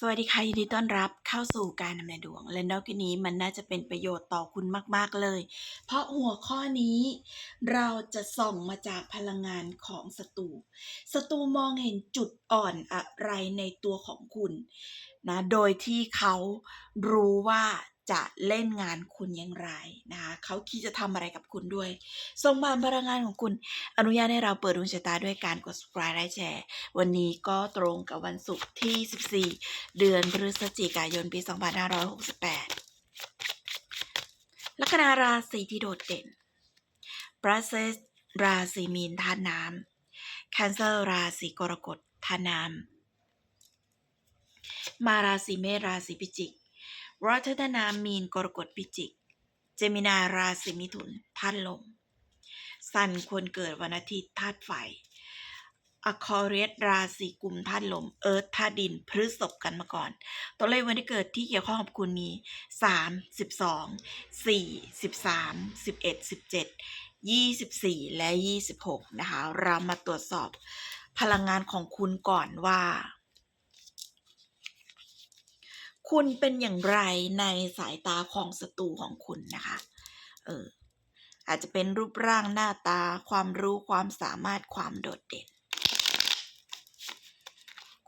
สวัสดีค่ะยินดีต้อนรับเข้าสู่การนำนายดวง และนอกจากนี้มันน่าจะเป็นประโยชน์ต่อคุณมากๆเลย เพราะหัวข้อนี้เราจะส่องมาจากพลังงานของศัตรูศัตรูมองเห็นจุดอ่อนอะไรในตัวของคุณนะโดยที่เขารู้ว่า จะเล่นงานคุณอย่างไรนะคะเขาคิดจะทำอะไรกับคุณด้วยส่งผ่านพลังงานของคุณ อนุญาตให้เราเปิดดวงชะตาด้วยการกด subscribe และแชร์ วันนี้ก็ตรงกับวันศุกร์ที่ 14 เดือนพฤศจิกายน ปี 2568 ลัคนาราศีที่โดดเด่นปรัสราศีมีนธาตุน้ำแคนเซอร์ราศีกรกฎธาตุน้ำมาราศีเมษราศีพิจิก รัฐธนามีนกรกฎพิจิก เจมินาราศีมิถุนธาตุลม สันควรเกิดวันอาทิตย์ธาตุไฟอคอเรียสราศีกุมธาตุลม เอิร์ธธาตุดินพฤษภกันมาก่อน ตัวเลขวันที่เกิดที่เกี่ยวข้องกับคุณมี 3 12 4 13 11 17 24 และ 26 นะคะ เรามาตรวจสอบพลังงานของคุณก่อนว่า คุณเป็นอย่างไรในสายตาของศัตรูของคุณนะคะ เออ อาจจะเป็นรูปร่างหน้าตา ความรู้ความสามารถความโดดเด่น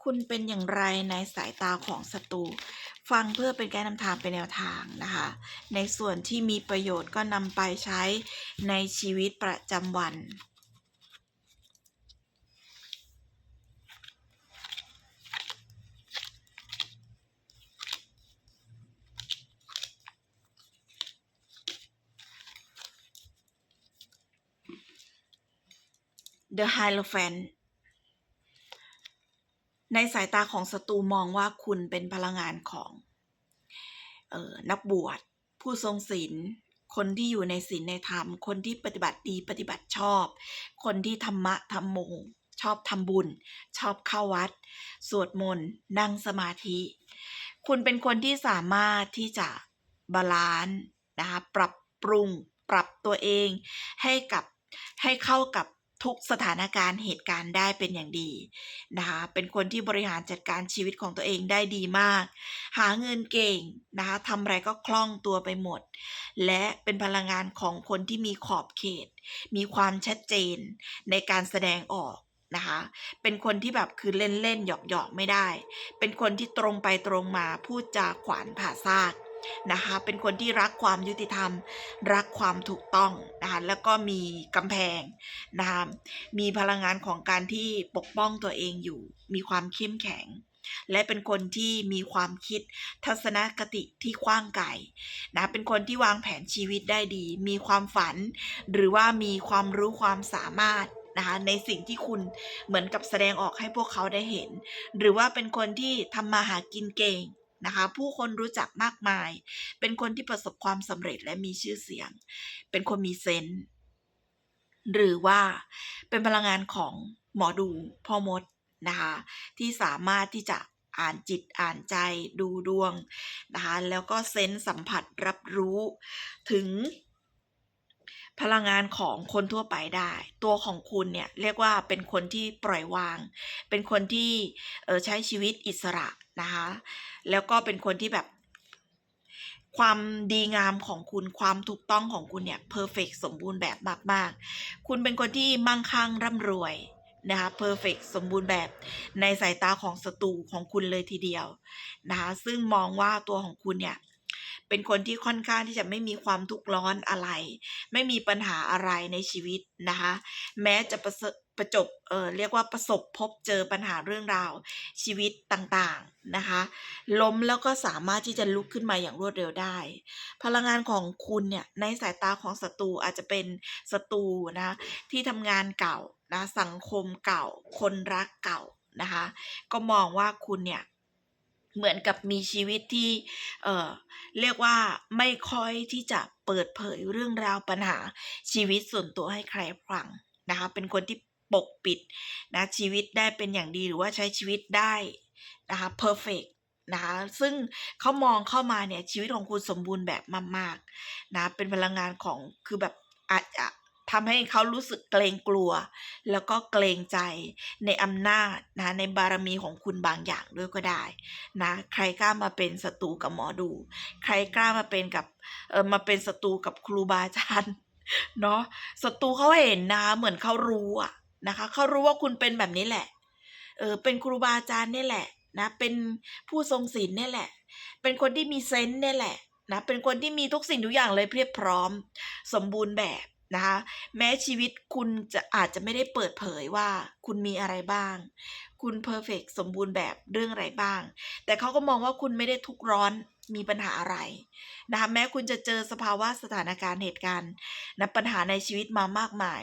คุณเป็นอย่างไรในสายตาของศัตรู ฟังเพื่อเป็นการนำทางเป็นแนวทางนะคะ ในส่วนที่มีประโยชน์ก็นำไปใช้ในชีวิตประจำวัน The Hierophant ในสายตาของศัตรูมองว่าคุณเป็นพลังงานของออนักบวช ผู้ทรงศีลคนที่อยู่ในศีลในธรรม คนที่ปฏิบัติดีปฏิบัติชอบ คนที่ธรรมะธรรมโม ชอบทำบุญ ชอบเข้าวัด สวดมนต์ นั่งสมาธิ คุณเป็นคนที่สามารถที่จะบาลานซ์นะคะปรับปรุง ปรับตัวเอง ให้กับให้เข้ากับ ทุกสถานการณ์เหตุการณ์ได้เป็นอย่างดีนะคะเป็นคนที่บริหารจัดการชีวิตของตัวเองได้ดีมาก หาเงินเก่งนะคะทำอะไรก็คล่องตัวไปหมด และเป็นพลังงานของคนที่มีขอบเขต มีความชัดเจนในการแสดงออกนะคะ เป็นคนที่แบบคือเล่นเล่นหยอกหยอกไม่ได้ เป็นคนที่ตรงไปตรงมาพูดจาขวานผ่าซาก นะคะ เป็นคนที่รักความยุติธรรม รักความถูกต้องนะคะแล้วก็มีกำแพงนะคะมีพลังงานของการที่ปกป้องตัวเองอยู่ มีความเข้มแข็ง และเป็นคนที่มีความคิดทัศนคติที่กว้างไกลนะเป็นคนที่วางแผนชีวิตได้ดี มีความฝัน หรือว่ามีความรู้ความสามารถนะคะในสิ่งที่คุณเหมือนกับแสดงออกให้พวกเขาได้เห็น หรือว่าเป็นคนที่ทำมาหากินเก่ง นะคะผู้คนรู้จักมากมาย เป็นคนที่ประสบความสำเร็จและมีชื่อเสียง เป็นคนมีเซนส์หรือว่าเป็นพลังงานของหมอดูพ่อมดนะคะที่สามารถที่จะอ่านจิตอ่านใจดูดวงนะคะแล้วก็เซนส์สัมผัสรับรู้ถึง พลังงานของคนทั่วไปได้ ตัวของคุณเนี่ยเรียกว่าเป็นคนที่ปล่อยวาง เป็นคนที่ใช้ชีวิตอิสระนะคะ แล้วก็เป็นคนที่แบบ ความดีงามของคุณความถูกต้องของคุณเนี่ยเพอร์เฟกสมบูรณ์แบบมากๆ คุณเป็นคนที่มั่งคั่งร่ำรวยนะคะเพอร์เฟกสมบูรณ์แบบในสายตาของศัตรูของคุณเลยทีเดียวนะคะซึ่งมองว่าตัวของคุณเนี่ย เป็นคนที่ค่อนข้างที่จะไม่มีความทุกข์ร้อนอะไร ไม่มีปัญหาอะไรในชีวิตนะคะ แม้จะประสบประจบเออเรียกว่าประสบพบเจอปัญหาเรื่องราวชีวิตต่างๆนะคะล้มแล้วก็สามารถที่จะลุกขึ้นมาอย่างรวดเร็วได้ พลังงานของคุณเนี่ยในสายตาของศัตรูอาจจะเป็นศัตรูนะที่ทำงานเก่านะสังคมเก่า คนรักเก่านะคะ ก็มองว่าคุณเนี่ย เหมือนกับมีชีวิตที่เอ่อเรียกว่าไม่ค่อยที่จะเปิดเผยเรื่องราวปัญหาชีวิตส่วนตัวให้ใครฟังนะคะ เป็นคนที่ปกปิดนะชีวิตได้เป็นอย่างดีหรือว่าใช้ชีวิตได้นะคะ perfect นะคะซึ่งเขามองเข้ามาเนี่ยชีวิตของคุณสมบูรณ์แบบมากๆนะเป็นพลังงานของคือแบบอาจจะ ทำให้เขารู้สึกเกรงกลัว แล้วก็เกรงใจในอำนาจนะในบารมีของคุณบางอย่างด้วยก็ได้นะใครกล้ามาเป็นศัตรูกับหมอดู ใครกล้ามาเป็นกับเออมาเป็นศัตรูกับครูบาอาจารย์เนาะศัตรูเขาเห็นนะเหมือนเขารู้อะนะคะเขารู้ว่าคุณเป็นแบบนี้แหละเออเป็นครูบาอาจารย์นี่แหละนะเป็นผู้ทรงศีลนี่แหละ เป็นคนที่มีเซนส์นี่แหละนะเป็นคนที่มีทุกสิ่งทุกอย่างเลยเพียบพร้อม สมบูรณ์แบบ นะคะแม้ชีวิตคุณจะอาจจะไม่ได้เปิดเผยว่าคุณมีอะไรบ้าง คุณเพอร์เฟกสมบูรณ์แบบเรื่องอะไรบ้าง แต่เขาก็มองว่าคุณไม่ได้ทุกร้อนมีปัญหาอะไรนะคะแม้คุณจะเจอสภาวะสถานการณ์เหตุการณ์นะปัญหาในชีวิตมามากมาย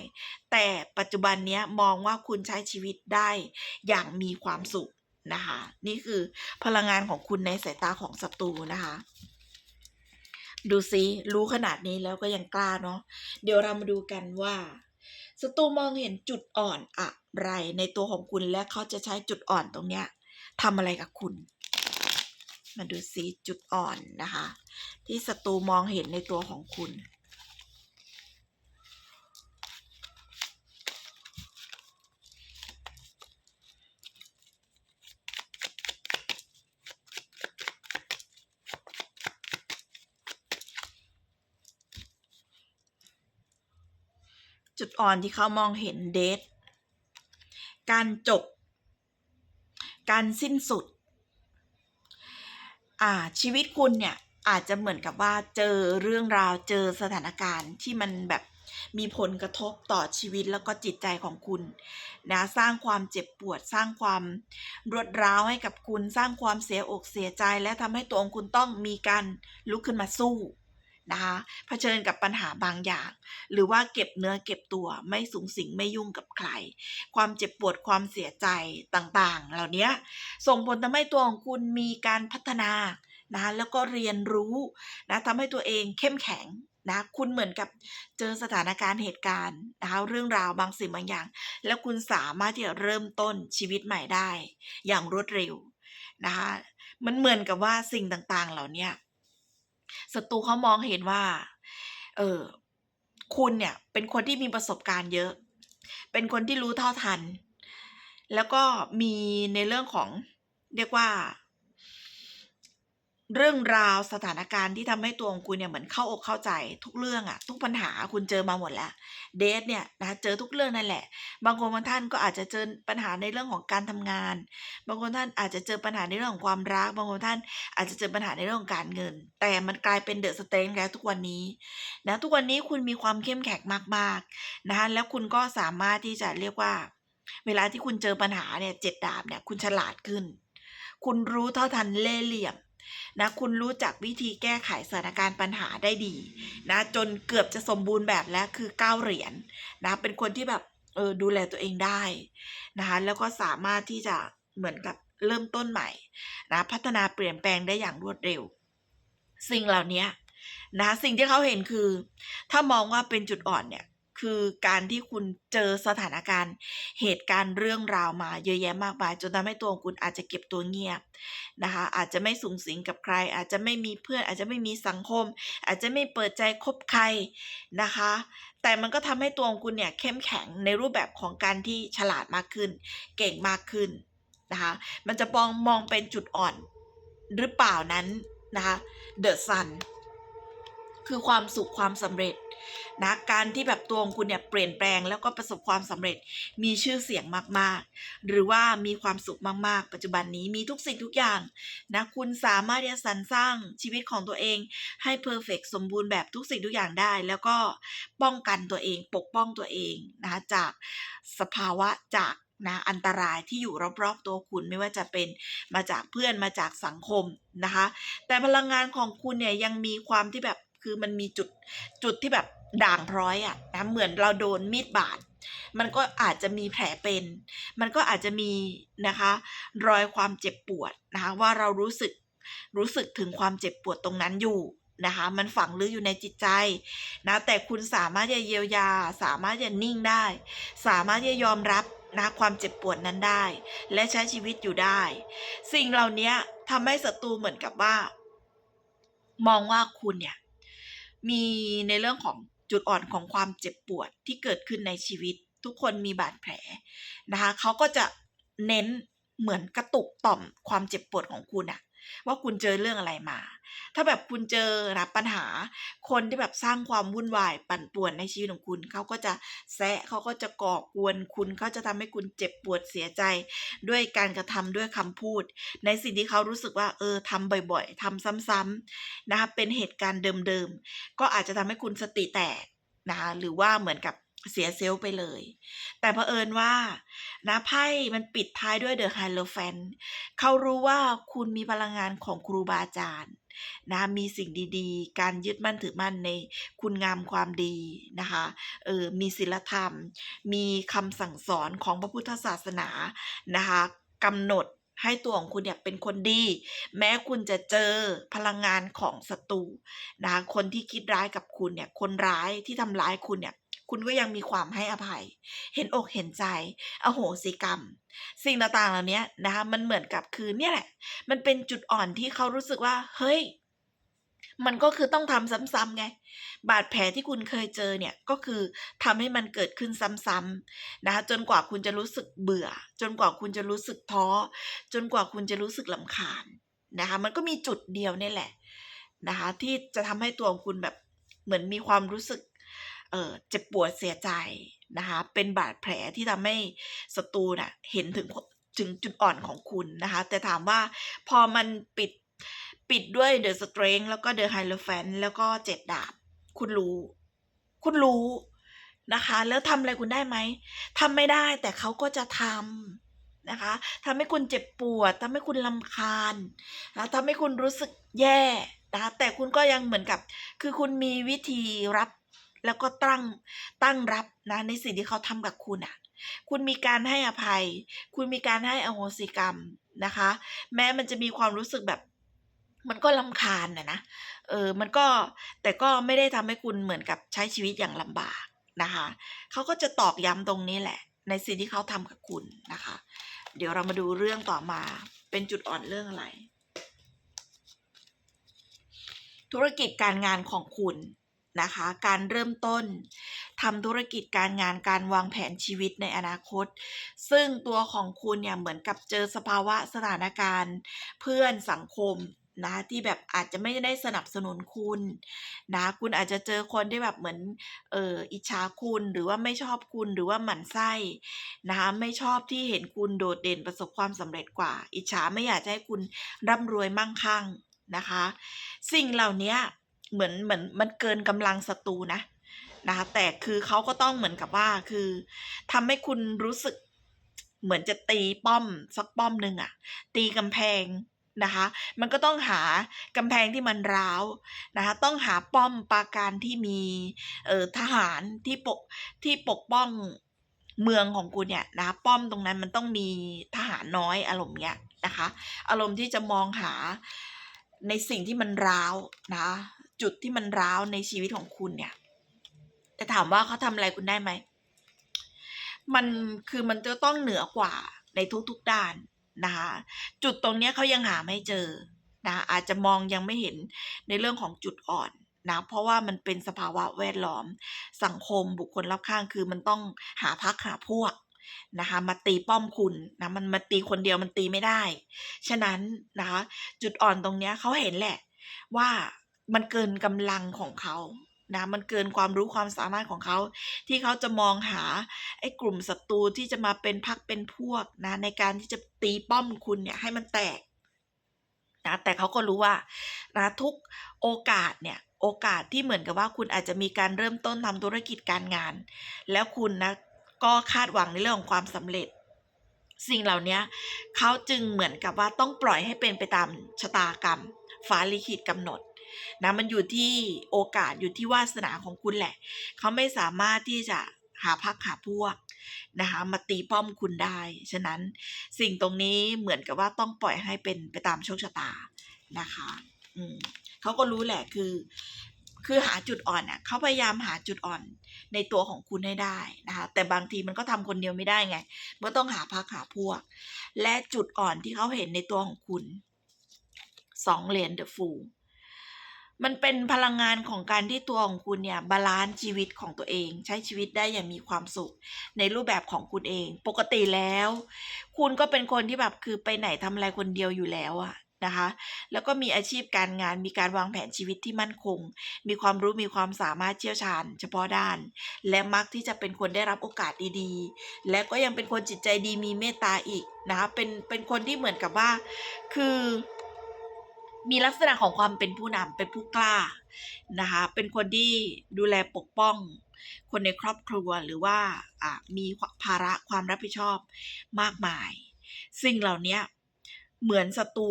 แต่ปัจจุบันนี้มองว่าคุณใช้ชีวิตได้อย่างมีความสุขนะคะ นี่คือพลังงานของคุณในสายตาของศัตรูนะคะ ดูซิรู้ขนาดนี้แล้วก็ยังกล้าเนาะเดี๋ยวเรามาดูกันว่าศัตรูมองเห็นจุดอ่อนอะไรในตัวของคุณและเขาจะใช้จุดอ่อนตรงเนี้ยทำอะไรกับคุณ มาดูซิจุดอ่อนนะคะ ที่ศัตรูมองเห็นในตัวของคุณ จุดอ่อนที่เขามองเห็นเดทการจบ การสิ้นสุด อ่า ชีวิตคุณเนี่ยอาจจะเหมือนกับว่าเจอเรื่องราวเจอสถานการณ์ที่มันแบบมีผลกระทบต่อชีวิตแล้วก็จิตใจของคุณนะสร้างความเจ็บปวด สร้างความรวดร้าวให้กับคุณ สร้างความเสียอกเสียใจ และทำให้ตัวองคุณต้องมีการลุกขึ้นมาสู้ นะคะเผชิญกับปัญหาบางอย่าง หรือว่าเก็บเนื้อเก็บตัวไม่สูงสิงไม่ยุ่งกับใคร ความเจ็บปวดความเสียใจต่างๆ เหล่านี้ส่งผลทำให้ตัวของคุณมีการพัฒนานะแล้วก็เรียนรู้นะทำให้ตัวเองเข้มแข็งนะคุณเหมือนกับเจอสถานการณ์เหตุการณ์นะคะเรื่องราวบางสิ่งบางอย่าง แล้วคุณสามารถที่จะเริ่มต้นชีวิตใหม่ได้ อย่างรวดเร็วนะคะมันเหมือนกับว่าสิ่งต่างๆ เหล่านี้ ศัตรูเขามองเห็นว่า เออคุณเนี่ย เป็นคนที่มีประสบการณ์เยอะ เป็นคนที่รู้เท่าทัน แล้วก็มีในเรื่องของเรียกว่า เรื่องราวสถานการณ์ที่ทำให้ตัวของคุณเนี่ยเหมือนเข้าอกเข้าใจทุกเรื่องอะทุกปัญหาคุณเจอมาหมดแล้วเดทเนี่ยนะเจอทุกเรื่องนั่นแหละ บางคนบางท่านก็อาจจะเจอปัญหาในเรื่องของการทำงาน บางคนท่านอาจจะเจอปัญหาในเรื่องของความรัก บางคนท่านอาจจะเจอปัญหาในเรื่องของการเงิน แต่มันกลายเป็นเดอะสเตนแล้วทุกวันนี้นะทุกวันนี้คุณมีความเข้มแข็งมากๆนะคะแล้วคุณก็สามารถที่จะเรียกว่า เวลาที่คุณเจอปัญหาเนี่ยเจ็ดดาบเนี่ยคุณฉลาดขึ้น คุณรู้เท่าทันเล่เหลี่ยม นะคุณรู้จักวิธีแก้ไขสถานการณ์ปัญหาได้ดีนะจนเกือบจะสมบูรณ์แบบแล้วคือเก้าเหรียญนะเป็นคนที่แบบเออดูแลตัวเองได้นะคะแล้วก็สามารถที่จะเหมือนกับเริ่มต้นใหม่นะพัฒนาเปลี่ยนแปลงได้อย่างรวดเร็ว สิ่งเหล่านี้นะสิ่งที่เขาเห็นคือ ถ้ามองว่าเป็นจุดอ่อนเนี่ย คือการที่คุณเจอสถานการณ์ เหตุการณ์เรื่องราวมาเยอะแยะมากมายจนทำให้ตัวของคุณอาจจะเก็บตัวเงียบนะคะ อาจจะไม่สูงสิงกับใคร อาจจะไม่มีเพื่อน อาจจะไม่มีสังคม อาจจะไม่เปิดใจคบใครนะคะ แต่มันก็ทำให้ตัวของคุณเนี่ยเข้มแข็งในรูปแบบของการที่ฉลาดมากขึ้น เก่งมากขึ้นนะคะ มันจะมองมองเป็นจุดอ่อนหรือเปล่านั้นนะคะเดอะซันคือความสุขความสำเร็จ นะการที่แบบตัวของคุณเนี่ยเปลี่ยนแปลงแล้วก็ประสบความสำเร็จมีชื่อเสียงมากๆ หรือว่ามีความสุขมากๆ ปัจจุบันนี้มีทุกสิ่งทุกอย่างนะคุณสามารถที่จะสรรสร้างชีวิตของตัวเองให้เพอร์เฟกสมบูรณ์แบบทุกสิ่งทุกอย่างได้ แล้วก็ป้องกันตัวเองปกป้องตัวเองนะจากสภาวะจากนะอันตรายที่อยู่รอบๆตัวคุณไม่ว่าจะเป็นมาจากเพื่อนมาจากสังคมนะคะ แต่พลังงานของคุณเนี่ยยังมีความที่แบบ คือมันมีจุดจุดที่แบบด่างพร้อยอะนะเหมือนเราโดนมีดบาดมันก็อาจจะมีแผลเป็น มันก็อาจจะมีนะคะ รอยความเจ็บปวดนะคะ ว่าเรารู้สึกรู้สึกถึงความเจ็บปวดตรงนั้นอยู่นะคะ มันฝังลึกอยู่ในจิตใจนะ แต่คุณสามารถจะเยียวยา สามารถจะนิ่งได้ สามารถจะยอมรับนะความเจ็บปวดนั้นได้ และใช้ชีวิตอยู่ได้ สิ่งเหล่านี้ทำให้ศัตรูเหมือนกับว่า มองว่าคุณเนี่ย มีในเรื่องของจุดอ่อนของความเจ็บปวดที่เกิดขึ้นในชีวิต ทุกคนมีบาดแผลนะคะเขาก็จะเน้นเหมือนกระตุกต่อมความเจ็บปวดของคุณอะว่าคุณเจอเรื่องอะไรมา ถ้าแบบคุณเจอรับปัญหา คนที่แบบสร้างความวุ่นวายปั่นป่วนในชีวิตของคุณเขาก็จะแซะเขาก็จะก่อกวนคุณเขาจะทำให้คุณเจ็บปวดเสียใจ ด้วยการกระทำด้วยคำพูด ในสิ่งที่เขารู้สึกว่าเออทำบ่อยๆทำซ้ำๆนะคะเป็นเหตุการณ์เดิมๆก็อาจจะทำให้คุณสติแตกนะคะหรือว่าเหมือนกับเสียเซลล์ไปเลย แต่เผอิญว่านะไพ่มันปิดท้ายด้วยเดอะไฮโลแฟนเขารู้ว่าคุณมีพลังงานของครูบาอาจารย์ นะมีสิ่งดีๆ การยึดมั่นถือมั่นในคุณงามความดีนะคะเออมีศีลธรรม มีคำสั่งสอนของพระพุทธศาสนานะคะกำหนดให้ตัวของคุณเนี่ยเป็นคนดี แม้คุณจะเจอพลังงานของศัตรูนะคะคนที่คิดร้ายกับคุณเนี่ยคนร้ายที่ทำร้ายคุณเนี่ย คุณก็ยังมีความให้อภัย เห็นอกเห็นใจ อโหสิกรรม สิ่งต่างๆเหล่านี้นะคะ มันเหมือนกับคือเนี่ยแหละ มันเป็นจุดอ่อนที่เขารู้สึกว่า เฮ้ย มันก็คือต้องทำซ้ำๆไง บาดแผลที่คุณเคยเจอเนี่ย ก็คือทำให้มันเกิดขึ้นซ้ำๆนะคะ จนกว่าคุณจะรู้สึกเบื่อ จนกว่าคุณจะรู้สึกท้อ จนกว่าคุณจะรู้สึกลำคาญนะคะ มันก็มีจุดเดียวนี่แหละนะคะที่จะทำให้ตัวของคุณแบบเหมือนมีความรู้สึก เจ็บปวดเสียใจนะคะเป็นบาดแผลที่ทำให้ศัตรูน่ะเห็นถึงถึงจุดอ่อนของคุณนะคะ แต่ถามว่าพอมันปิดปิดด้วย The Strength แล้วก็ The Hierophant แล้วก็เจ็ดดาบ คุณรู้ คุณรู้นะคะ แล้วทำอะไรคุณได้ไหมทำไม่ได้แต่เขาก็จะทำนะคะทำให้คุณเจ็บปวดทำให้คุณลำคาญนะทำให้คุณรู้สึกแย่นะคะแต่คุณก็ยังเหมือนกับ คือคุณมีวิธีรับ แล้วก็ตั้งตั้งรับนะในสิ่งที่เขาทำกับคุณอะ คุณมีการให้อภัย คุณมีการให้อโหสิกรรมนะคะ แม้มันจะมีความรู้สึกแบบมันก็ลำคาญนะนะ เออ มันก็ แต่ก็ไม่ได้ทำให้คุณเหมือนกับใช้ชีวิตอย่างลำบากนะคะ เขาก็จะตอกย้ำตรงนี้แหละ ในสิ่งที่เขาทำกับคุณนะคะ เดี๋ยวเรามาดูเรื่องต่อมา เป็นจุดอ่อนเรื่องอะไร ธุรกิจการงานของคุณ นะคะ การเริ่มต้นทำธุรกิจการงานการวางแผนชีวิตในอนาคต ซึ่งตัวของคุณเนี่ยเหมือนกับเจอสภาวะสถานการณ์ เพื่อนสังคมนะที่แบบอาจจะไม่ได้สนับสนุนคุณนะคุณอาจจะเจอคนที่แบบเหมือนเอออิจฉาคุณหรือว่าไม่ชอบคุณหรือว่าหมั่นไส้นะคะไม่ชอบที่เห็นคุณโดดเด่นประสบความสำเร็จกว่า อิจฉาไม่อยากจะให้คุณร่ำรวยมั่งคั่งนะคะ สิ่งเหล่านี้ เหมือนเหมือนมันเกินกำลังศัตรูนะนะคะแต่คือเขาก็ต้องเหมือนกับว่าคือทำให้คุณรู้สึกเหมือนจะตีป้อมสักป้อมหนึ่งอะตีกำแพงนะคะ มันก็ต้องหากำแพงที่มันร้าวนะคะ ต้องหาป้อมปราการที่มีเอ่อทหารที่ปกที่ปกป้องเมืองของคุณเนี่ยนะป้อมตรงนั้นมันต้องมีทหารน้อยอารมณ์เนี้ยนะคะ อารมณ์ที่จะมองหาในสิ่งที่มันร้าวนะ จุดที่มันร้าวในชีวิตของคุณเนี่ย แต่ถามว่าเขาทำอะไรคุณได้ไหม มันคือมันจะต้องเหนือกว่าในทุกๆด้านนะคะจุดตรงเนี้ยเขายังหาไม่เจอนะอาจจะมองยังไม่เห็นในเรื่องของจุดอ่อนนะเพราะว่ามันเป็นสภาวะแวดล้อมสังคมบุคคลรอบข้างคือมันต้องหาพักหาพวกนะคะมาตีป้อมคุณนะมันมาตีคนเดียวมันตีไม่ได้ ฉะนั้นนะคะจุดอ่อนตรงเนี้ยเขาเห็นแหละว่า มันเกินกำลังของเขานะมันเกินความรู้ความสามารถของเขา ที่เขาจะมองหาไอ้กลุ่มศัตรูที่จะมาเป็นพักเป็นพวกนะในการที่จะตีป้อมคุณเนี่ยให้มันแตกนะแต่เขาก็รู้ว่านะทุกโอกาสเนี่ยโอกาสที่เหมือนกับว่าคุณอาจจะมีการเริ่มต้นทำธุรกิจการงาน แล้วคุณนะก็คาดหวังในเรื่องของความสำเร็จ สิ่งเหล่านี้เขาจึงเหมือนกับว่าต้องปล่อยให้เป็นไปตามชะตากรรมฟ้าลิขิตกำหนด นะมันอยู่ที่โอกาสอยู่ที่วาสนาของคุณแหละ เขาไม่สามารถที่จะหาพักหาพวกนะคะมาตีป้อมคุณได้ ฉะนั้นสิ่งตรงนี้เหมือนกับว่าต้องปล่อยให้เป็นไปตามโชคชะตานะคะอืมเขาก็รู้แหละคือ คือหาจุดอ่อนอะเขาพยายามหาจุดอ่อนในตัวของคุณให้ได้นะคะแต่บางทีมันก็ทำคนเดียวไม่ได้ไงมันต้องหาพักหาพวก และจุดอ่อนที่เขาเห็นในตัวของคุณสองเหรียญเดอะฟูล มันเป็นพลังงานของการที่ตัวของคุณเนี่ยบาลานซ์ชีวิตของตัวเอง ใช้ชีวิตได้อย่างมีความสุข ในรูปแบบของคุณเอง ปกติแล้ว คุณก็เป็นคนที่แบบคือไปไหนทำอะไรคนเดียวอยู่แล้วอะนะคะ แล้วก็มีอาชีพการงานมีการวางแผนชีวิตที่มั่นคง มีความรู้มีความสามารถเชี่ยวชาญ เฉพาะด้าน และมักที่จะเป็นคนได้รับโอกาสดีๆ และก็ยังเป็นคนจิตใจดีมีเมตตาอีกนะคะเป็นเป็นคนที่เหมือนกับว่า คือ มีลักษณะของความเป็นผู้นำเป็นผู้กล้านะคะเป็นคนที่ดูแลปกป้อง คนในครอบครัวหรือว่าอะมีภาระความรับผิดชอบมากมาย สิ่งเหล่านี้เหมือนศัตรู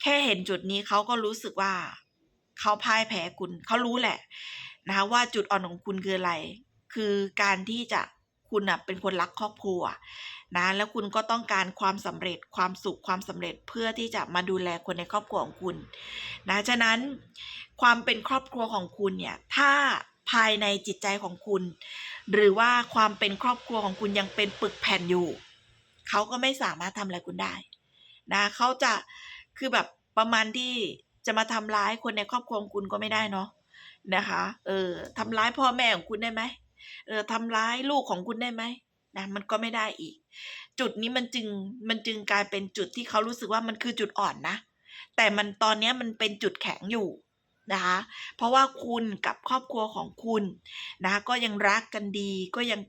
แค่เห็นจุดนี้เขาก็รู้สึกว่าเขาพ่ายแพ้คุณเขารู้แหละนะคะว่าจุดอ่อนของคุณคืออะไร คือการที่จะ คุณอะเป็นคนรักครอบครัวนะแล้วคุณก็ต้องการความสำเร็จความสุขความสำเร็จเพื่อที่จะมาดูแลคนในครอบครัวของคุณนะฉะนั้นความเป็นครอบครัวของคุณเนี่ยถ้าภายในจิตใจของคุณ หรือว่าความเป็นครอบครัวของคุณยังเป็นปึกแผ่นอยู่เขาก็ไม่สามารถทำอะไรคุณได้นะเขาจะคือแบบประมาณที่จะมาทำร้ายคนในครอบครัวของคุณก็ไม่ได้เนาะนะคะ เออทำร้ายพ่อแม่ของคุณได้ไหม เออทำร้ายลูกของคุณได้ไหมนะมันก็ไม่ได้อีก จุดนี้มันจึงมันจึงกลายเป็นจุดที่เขารู้สึกว่ามันคือจุดอ่อนนะ แต่มันตอนนี้มันเป็นจุดแข็งอยู่นะคะเพราะว่าคุณกับครอบครัวของคุณนะก็ยังรักกันดี ก็ยัง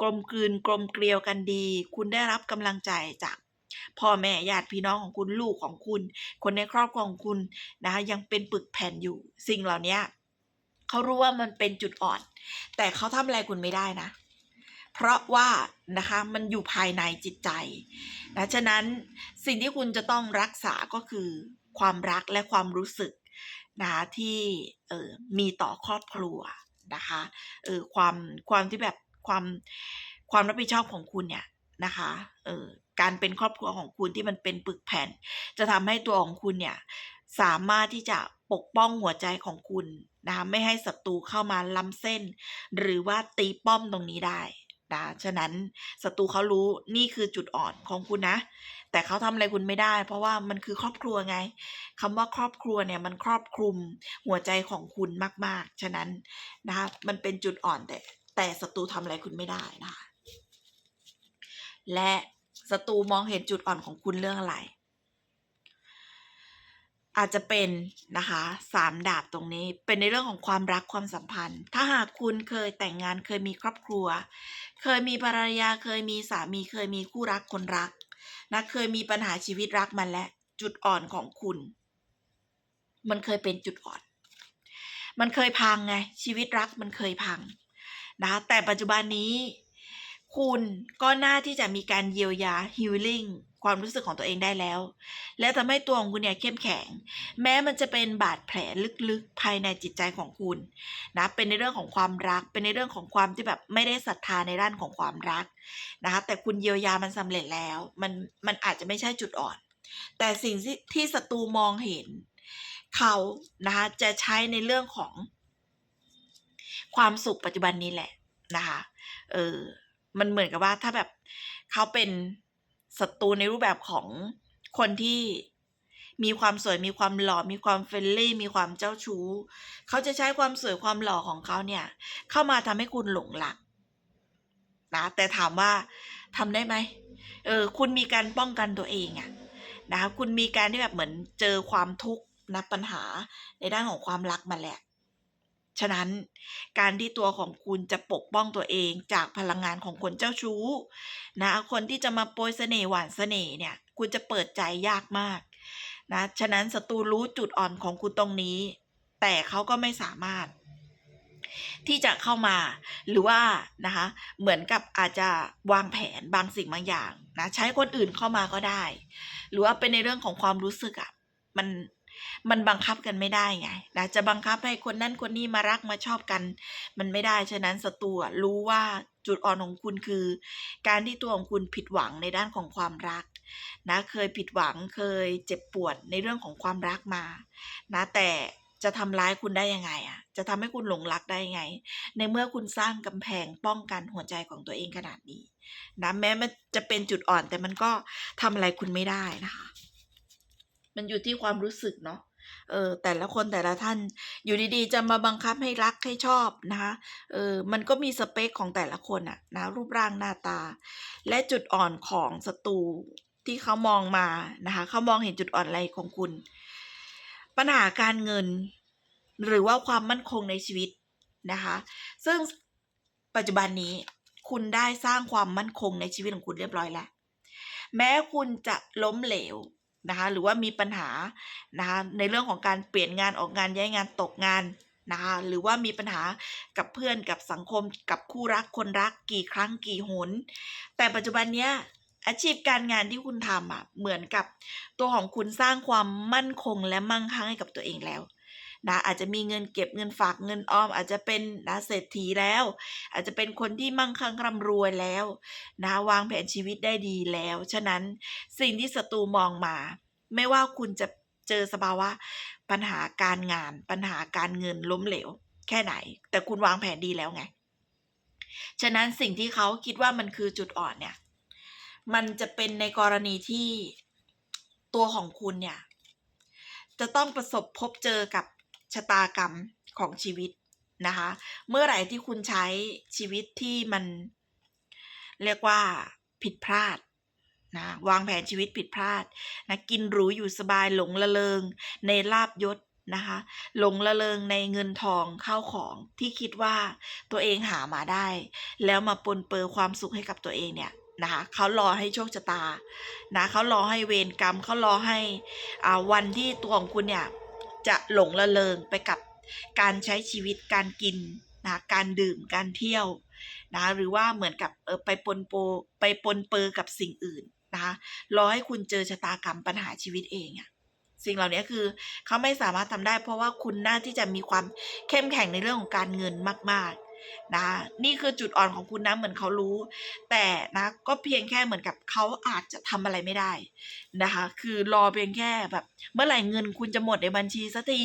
กลมกลืนกลมเกลียวกันดี คุณได้รับกำลังใจจากพ่อแม่ญาติพี่น้องของคุณลูกของคุณ คนในครอบครัวของคุณนะคะยังเป็นปึกแผ่นอยู่สิ่งเหล่านี้ เขารู้ว่ามันเป็นจุดอ่อน แต่เขาทำอะไรคุณไม่ได้นะ เพราะว่านะคะมันอยู่ภายในจิตใจนะฉะนั้นสิ่งที่คุณจะต้องรักษาก็คือความรักและความรู้สึกนะคะที่เออมีต่อครอบครัวนะคะเออความความที่แบบความความรับผิดชอบของคุณเนี่ยนะคะเออการเป็นครอบครัวของคุณที่มันเป็นปึกแผ่น จะทำให้ตัวของคุณเนี่ยสามารถที่จะ ปกป้องหัวใจของคุณนะคะไม่ให้ศัตรูเข้ามาล้ำเส้น หรือว่าตีป้อมตรงนี้ได้นะฉะนั้นศัตรูเขารู้นี่คือจุดอ่อนของคุณนะ แต่เขาทำอะไรคุณไม่ได้ เพราะว่ามันคือครอบครัวไงคำว่าครอบครัวเนี่ยมันครอบคลุมหัวใจของคุณมาก ๆ ฉะนั้นนะคะมันเป็นจุดอ่อนแต่แต่ศัตรูทำอะไรคุณไม่ได้นะคะและศัตรูมองเห็นจุดอ่อนของคุณเรื่องอะไร อาจจะเป็นนะคะสามดาบตรงนี้เป็นในเรื่องของความรักความสัมพันธ์ ถ้าหากคุณเคยแต่งงานเคยมีครอบครัว เคยมีภรรยาเคยมีสามีเคยมีคู่รักคนรักนะเคยมีปัญหาชีวิตรักมาแล้วจุดอ่อนของคุณ มันเคยเป็นจุดอ่อน มันเคยพังไงชีวิตรักมันเคยพังนะแต่ปัจจุบันนี้ คุณก็น่าที่จะมีการเยียวยา healing ความรู้สึกของตัวเองได้แล้ว และทำให้ตัวของคุณเนี่ยเข้มแข็ง แม้มันจะเป็นบาดแผลลึกๆ ภายในจิตใจของคุณนะเป็นในเรื่องของความรัก เป็นในเรื่องของความที่แบบไม่ได้ศรัทธาในด้านของความรักนะคะแต่คุณเยียวยามันสำเร็จแล้ว มันมันอาจจะไม่ใช่จุดอ่อน แต่สิ่งที่ที่ศัตรูมองเห็น เขานะคะจะใช้ในเรื่องของความสุขปัจจุบันนี้แหละนะคะเออมันเหมือนกับว่าถ้าแบบเขาเป็น ศัตรูในรูปแบบของคนที่มีความสวยมีความหล่อมีความเฟรนลี่ มีความเจ้าชู้ เขาจะใช้ความสวยความหล่อของเขาเนี่ย เข้ามาทำให้คุณหลงหลักนะแต่ถามว่าทำได้ไหมเออคุณมีการป้องกันตัวเองอะนะคะคุณมีการที่แบบเหมือนเจอความทุกข์นะปัญหาในด้านของความรักมาแหละ ฉะนั้น การที่ตัวของคุณจะปกป้องตัวเองจากพลังงานของคนเจ้าชู้นะคนที่จะมาโปรยเสน่ห์หวานเสน่ห์เนี่ยคุณจะเปิดใจยากมากนะฉะนั้นศัตรูรู้จุดอ่อนของคุณตรงนี้ แต่เขาก็ไม่สามารถ ที่จะเข้ามาหรือว่านะคะเหมือนกับอาจจะวางแผนบางสิ่งบางอย่างนะใช้คนอื่นเข้ามาก็ได้ หรือว่าเป็นในเรื่องของความรู้สึกอะมัน มันบังคับกันไม่ได้ไงนะจะบังคับให้คนนั้นคนนี้มารักมาชอบกัน มันไม่ได้ ฉะนั้นศัตรูรู้ว่าจุดอ่อนของคุณคือ การที่ตัวของคุณผิดหวังในด้านของความรักนะเคยผิดหวังเคยเจ็บปวดในเรื่องของความรักมา นะแต่จะทำร้ายคุณได้ยังไงอะ จะทำให้คุณหลงรักได้ยังไง ในเมื่อคุณสร้างกำแพงป้องกันหัวใจของตัวเองขนาดนี้นะแม้มันจะเป็นจุดอ่อนแต่มันก็ทำอะไรคุณไม่ได้นะคะ มันอยู่ที่ความรู้สึกเนาะเออแต่ละคนแต่ละท่านอยู่ดีๆ จะมาบังคับให้รักให้ชอบนะคะเออมันก็มีสเปคของแต่ละคนอะนะรูปร่างหน้าตา และจุดอ่อนของศัตรูที่เขามองมานะคะเขามองเห็นจุดอ่อนอะไรของคุณ ปัญหาการเงิน หรือว่าความมั่นคงในชีวิตนะคะ ซึ่งปัจจุบันนี้คุณได้สร้างความมั่นคงในชีวิตของคุณเรียบร้อยแล้ว แม้คุณจะล้มเหลว นะคะหรือว่ามีปัญหานะคะในเรื่องของการเปลี่ยนงานออกงานย้ายงานตกงานนะคะหรือว่ามีปัญหากับเพื่อนกับสังคมกับคู่รักคนรักกี่ครั้งกี่หน แต่ปัจจุบันเนี้ยอาชีพการงานที่คุณทำอะเหมือนกับตัวของคุณสร้างความมั่นคงและมั่งคั่งให้กับตัวเองแล้ว นะอาจจะมีเงินเก็บเงินฝากเงินออม อาจจะเป็นนะเศรษฐีแล้ว อาจจะเป็นคนที่มั่งคั่งร่ำรวยแล้วนะวางแผนชีวิตได้ดีแล้ว ฉะนั้นสิ่งที่ศัตรูมองมา ไม่ว่าคุณจะเจอสภาวะปัญหาการงาน ปัญหาการเงินล้มเหลว แค่ไหน แต่คุณวางแผนดีแล้วไง ฉะนั้นสิ่งที่เขาคิดว่ามันคือจุดอ่อนเนี่ย มันจะเป็นในกรณีที่ตัวของคุณเนี่ย จะต้องประสบพบเจอกับ ชะตากรรมของชีวิตนะคะ เมื่อไหร่ที่คุณใช้ชีวิตที่มันเรียกว่าผิดพลาดนะวางแผนชีวิตผิดพลาดนะกินหรูอยู่สบายหลงละเลงในลาบยศนะคะหลงละเลงในเงินทองเข้าของที่คิดว่าตัวเองหามาได้ แล้วมาปนเปื้อความสุขให้กับตัวเองเนี่ยนะคะเขารอให้โชคชะตานะเขารอให้เวรกรรมเขารอให้อ่าวันที่ตัวของคุณเนี่ย จะหลงละเลงไปกับการใช้ชีวิตการกินนะการดื่มการเที่ยวนะหรือว่าเหมือนกับเออไปปนโปไปปนเปื้อกับสิ่งอื่นนะคะรอให้คุณเจอชะตากรรมปัญหาชีวิตเองอะสิ่งเหล่านี้คือเขาไม่สามารถทำได้ เพราะว่าคุณน่าที่จะมีความเข้มแข็งในเรื่องของการเงินมาก นะ นี่คือจุดอ่อนของคุณนะเหมือนเขารู้ แต่นะก็เพียงแค่เหมือนกับเขาอาจจะทำอะไรไม่ได้นะคะ คือรอเพียงแค่แบบเมื่อไหร่เงินคุณจะหมดในบัญชีสักที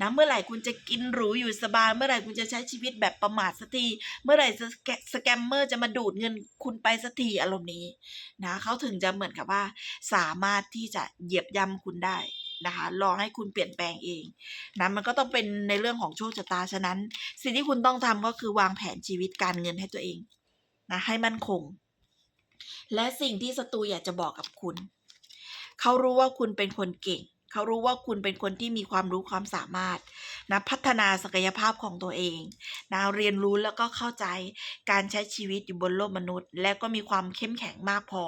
นะเมื่อไหร่คุณจะกินหรูอยู่สบายเมื่อไหร่คุณจะใช้ชีวิตแบบประมาทสักทีเมื่อไหร่สแกสแกมเมอร์จะมาดูดเงินคุณไปสักทีอารมณ์นี้นะเขาถึงจะเหมือนกับว่าสามารถที่จะเหยียบย่ำคุณได้ นะคะรอให้คุณเปลี่ยนแปลงเองนะมันก็ต้องเป็นในเรื่องของโชคชะตาฉะนั้น สิ่งที่คุณต้องทำก็คือวางแผนชีวิตการเงินให้ตัวเองนะให้มั่นคง และสิ่งที่ศัตรูอยากจะบอกกับคุณ เขารู้ว่าคุณเป็นคนเก่ง เขารู้ว่าคุณเป็นคนที่มีความรู้ความสามารถ นะพัฒนาศักยภาพของตัวเองนะเรียนรู้แล้วก็เข้าใจการใช้ชีวิตอยู่บนโลกมนุษย์ และก็มีความเข้มแข็งมากพอ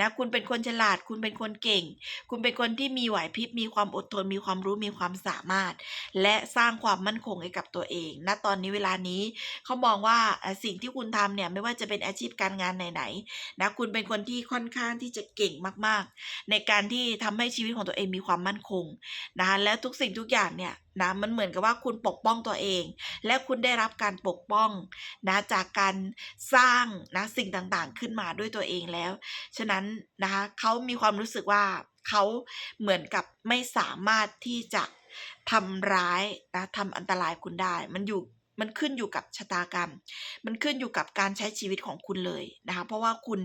นะคุณเป็นคนฉลาด คุณเป็นคนเก่ง คุณเป็นคนที่มีไหวพริบมีความอดทนมีความรู้มีความสามารถ และสร้างความมั่นคงให้กับตัวเองณตอนนี้เวลานี้เขามองว่าสิ่งที่คุณทำเนี่ยไม่ว่าจะเป็นอาชีพการงานไหนๆนะคุณเป็นคนที่ค่อนข้างที่จะเก่งมากๆ ในการที่ทำให้ชีวิตของตัวเองมีความมั่นคงนะคะและทุกสิ่งทุกอย่างเนี่ยนะมันเหมือนกับว่าคุณปกป้องตัวเอง และคุณได้รับการปกป้องนะจากการสร้างนะสิ่งต่างๆ ขึ้นมาด้วยตัวเองแล้ว ฉะนั้นนะคะเขามีความรู้สึกว่าเขาเหมือนกับไม่สามารถที่จะทำร้ายนะทำอันตรายคุณได้ มันอยู่ มันขึ้นอยู่กับชะตากรรม มันขึ้นอยู่กับการใช้ชีวิตของคุณเลยนะคะ เพราะว่าคุณ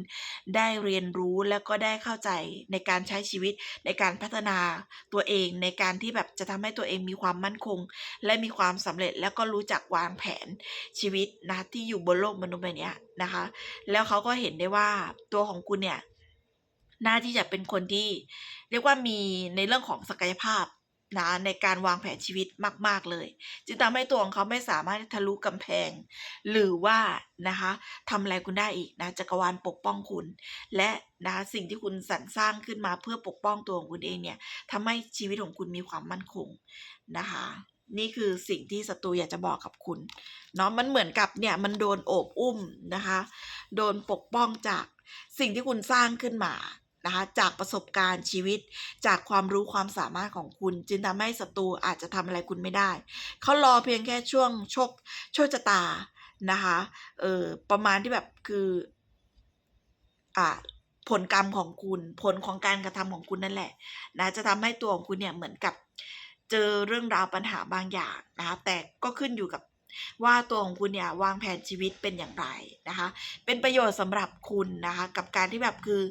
ได้เรียนรู้แล้วก็ได้เข้าใจในการใช้ชีวิตในการพัฒนาตัวเองในการที่แบบจะทำให้ตัวเองมีความมั่นคง และมีความสำเร็จแล้วก็รู้จักวางแผนชีวิตนะที่อยู่บนโลกมนุษย์ใบเนี้ยนะคะ แล้วเขาก็เห็นได้ว่าตัวของคุณเนี่ยน่าที่จะเป็นคนที่ เรียกว่ามีในเรื่องของศักยภาพ นะในการวางแผนชีวิตมาก ๆ เลย จึงทำให้ตัวของเขาไม่สามารถทะลุกำแพง หรือว่านะคะทำอะไรคุณได้อีกนะจักรวาลปกป้องคุณ และนะคะสิ่งที่คุณสรรสร้างขึ้นมาเพื่อปกป้องตัวของคุณเองเนี่ยทำให้ชีวิตของคุณมีความมั่นคงนะคะนี่คือสิ่งที่ศัตรูอยากจะบอกกับคุณเนาะมันเหมือนกับเนี่ยมันโดนโอบอุ้มนะคะ โดนปกป้องจากสิ่งที่คุณสร้างขึ้นมา นะคะจากประสบการณ์ชีวิต จากความรู้ความสามารถของคุณ จึงทำให้ศัตรูอาจจะทำอะไรคุณไม่ได้ เขารอเพียงแค่ช่วงโชคโชคชะตานะคะเออประมาณที่แบบคืออ่าผลกรรมของคุณผลของการกระทำของคุณนั่นแหละนะจะทำให้ตัวของคุณเนี่ยเหมือนกับเจอเรื่องราวปัญหาบางอย่างนะคะแต่ก็ขึ้นอยู่กับ ว่าตัวของคุณเนี่ยวางแผนชีวิตเป็นอย่างไรนะคะ เป็นประโยชน์สำหรับคุณนะคะ กับการที่แบบคือ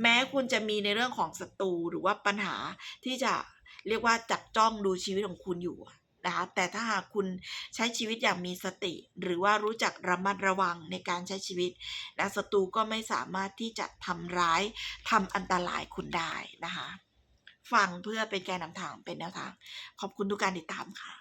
แม้คุณจะมีในเรื่องของศัตรูหรือว่าปัญหาที่จะเรียกว่าจับจ้องดูชีวิตของคุณอยู่นะคะแต่ถ้าหากคุณใช้ชีวิตอย่างมีสติ หรือว่ารู้จักระมัดระวังในการใช้ชีวิตนะศัตรูก็ไม่สามารถที่จะทำร้ายทำอันตรายคุณได้นะคะ ฟังเพื่อเป็นแกนนำทางเป็นแนวทาง ขอบคุณทุกการติดตามค่ะ